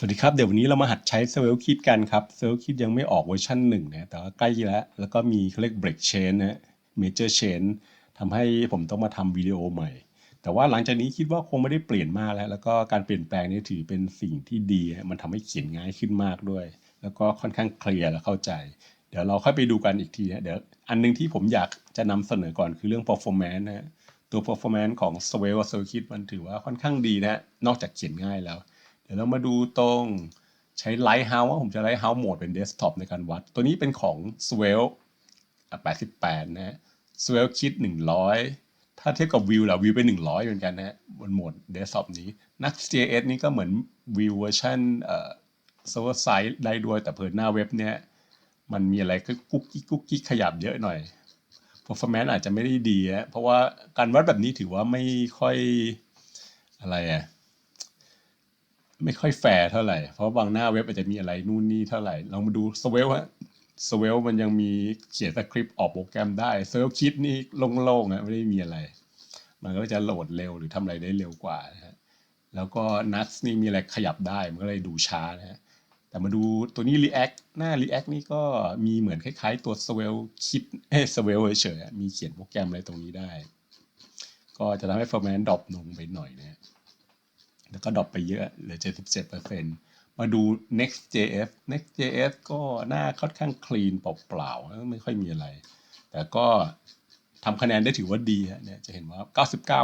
สวัสดีครับ เดี๋ยววันนี้เรามาหัดใช้ s w e l l Kit กันครับ s w e l l Kit ยังไม่ออกเวอร์ชันหนึ่งนะแต่ว่าใกล้แล้ว แล้วก็มีเขาเรียก break chain นะ major chain ทำให้ผมต้องมาทำวิดีโอใหม่ แต่ว่าหลังจากนี้คิดว่าคงไม่ได้เปลี่ยนมากแล้ว แล้วก็การเปลี่ยนแปลงนี้ถือเป็นสิ่งที่ดี มันทำให้เขียนง่ายขึ้นมากด้วย แล้วก็ค่อนข้างเคลียร์และเข้าใจ เดี๋ยวเราค่อยไปดูกันอีกทีนะเดี๋ยวอันหนึงที่ผมอยากจะนำเสนอก่อนคือเรื่อง performance นะฮะตัว performance ของ s w e l l s w e l l Kit มันถือว่าค่อนข้างดีนะนอกจากเขียนง่ายแล้ว ดี๋ยวเรามาดูตรงใช้ Lighthouse ว่าผมจะ Lighthouse โหมดเป็น Desktop ในการวัด ตัวนี้เป็นของ Swell 88 นะฮะ Swell Kit 100 ถ้าเทียบกับ View แล้ว View เป็น 100 เหมือนกันนะฮะบนโหมด Desktop นี้ Next.js นี่ก็เหมือน View เวอร์ชันเอ่อ Server Side ได้ด้วยแต่เพิ่หน้าเว็บเนี่ยมันมีอะไรก็กุ๊กกิ๊กกุ๊กกิ๊กขยับเยอะหน่อย performance อาจจะไม่ได้ดีฮะเพราะว่าการวัดแบบนี้ถือว่าไม่ค่อยอะไรอะ ไม่ค่อยแฟร์เท่าไหร่ เพราะบางหน้าเว็บอาจจะมีอะไรนู่นนี่เท่าไหร่ลองมาดู Swell ฮะ Swell มันยังมีเขียนสคริปต์ออกโปรแกรมได้ Swell Kit นี่โล่งๆอะไม่ได้มีอะไร มันก็จะโหลดเร็วหรือทำอะไรได้เร็วกว่านะฮะแล้วก็ Nux นี่มีอะไรขยับได้มันก็เลยดูช้านะฮะแต่มาดูตัวนี้ React หน้า React นี่ก็มีเหมือนคล้ายๆตัว Swell Kit เอ้ย Swell เฉยๆมีเขียนโปรแกรมอะไรตรงนี้ได้ ก็จะทำให้ performance ดรอปลงไปหน่อยนะฮะ แล้วก็ดรอปไปเยอะเหลือ 77%มาดู Next.js Next.js ก็หน้าค่อนข้างคลีนเปล่าๆ ไม่ค่อยมีอะไร แต่ก็ทำคะแนนได้ถือว่าดีฮะเนี่ยจะเห็นว่า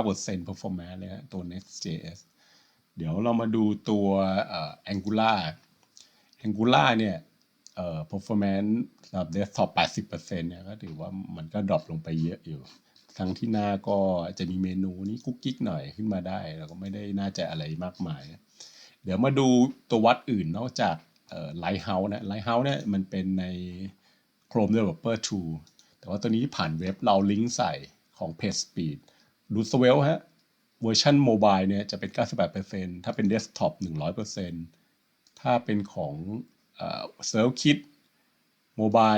99% performance เลยฮะตัว Next.js เดี๋ยวเรามาดูตัว Angular Angular เนี่ยเอ่อ performance สำหรับ desktop 80%เนี่ยก็ถือว่ามันก็ดรอปลงไปเยอะอยู่ ทั้งที่หน้าก็จะมีเมนูนี้กุ๊กกิ๊กหน่อยขึ้นมาได้แล้วก็ไม่ได้น่าจะอะไรมากมาย เดี๋ยวมาดูตัววัดอื่นนอกจากเอ่อ Lighthouse นะ Lighthouse เนี่ยมันเป็นใน Chrome Developer Tool แต่ว่าตัวนี้ผ่านเว็บเราลิงก์ใส่ของ Page Speed ดู Swell ฮะเวอร์ชันโมบายเนี่ยจะเป็น 98%ถ้าเป็น Desktop 100%ถ้าเป็นของเอ่อ Swell Kit โมบาย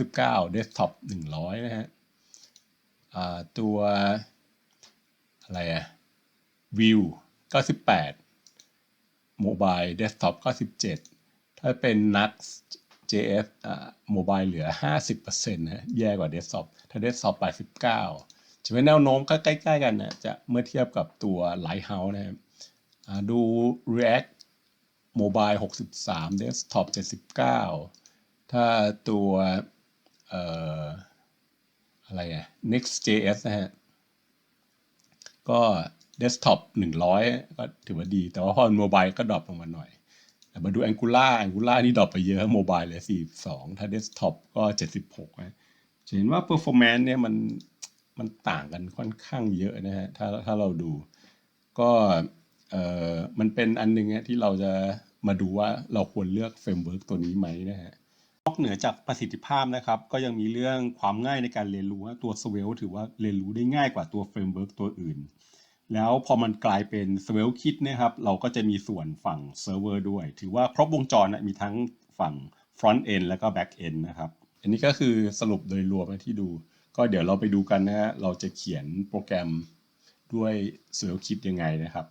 99 Desktop 100 นะฮะอ่า ตัวอะไรอะวิว98โมบายเดสก์ท็อป97 ถ้าเป็น Nux JS อ่าโมบายเหลือ 50%นะแย่กว่าเดสก์ท็อปถ้าเดสก์ท็อป89จะเป็นแนวโน้มก็ใกล้ ๆ กันนะจะเมื่อเทียบกับตัว Lighthouse นะครับดู React โมบาย63เดสก์ท็อป79 ถ้าตัวเอ่อ อะไรอะ Next.js นะฮะ ก็ desktop 100 ก็ถือว่าดี แต่ว่าพอโมบายก็ดรอปลงมาหน่อยแต่มาดู Angular Angular นี่ดรอปไปเยอะโมบายเลย 42 ถ้า desktop ก็ 76นะจะเห็นว่า performance เนี่ยมันมันต่างกันค่อนข้างเยอะนะฮะ ถ้าถ้าเราดู ก็เอ่อมันเป็นอันหนึงที่เราจะมาดูว่าเราควรเลือกเฟรมเวิร์กตัวนี้ไหมนะฮะ นอกเหนือจากประสิทธิภาพนะครับ ก็ยังมีเรื่องความง่ายในการเรียนรู้ตัว Swell ถือว่าเรียนรู้ได้ง่ายกว่าตัวเฟรมเวิร์กตัวอื่น แล้วพอมันกลายเป็น Swell Kit เนะครับ เราก็จะมีส่วนฝั่งเซิร์ฟเวอร์ด้วย ถือว่าครบวงจรนะมีทั้งฝั่ง Front End แล้วก็ Back End นะครับ อันนี้ก็คือสรุปโดยรวมที่ดู ก็เดี๋ยวเราไปดูกันนะฮะเราจะเขียนโปรแกรมด้วย Swell Kit ยังไงนะครับ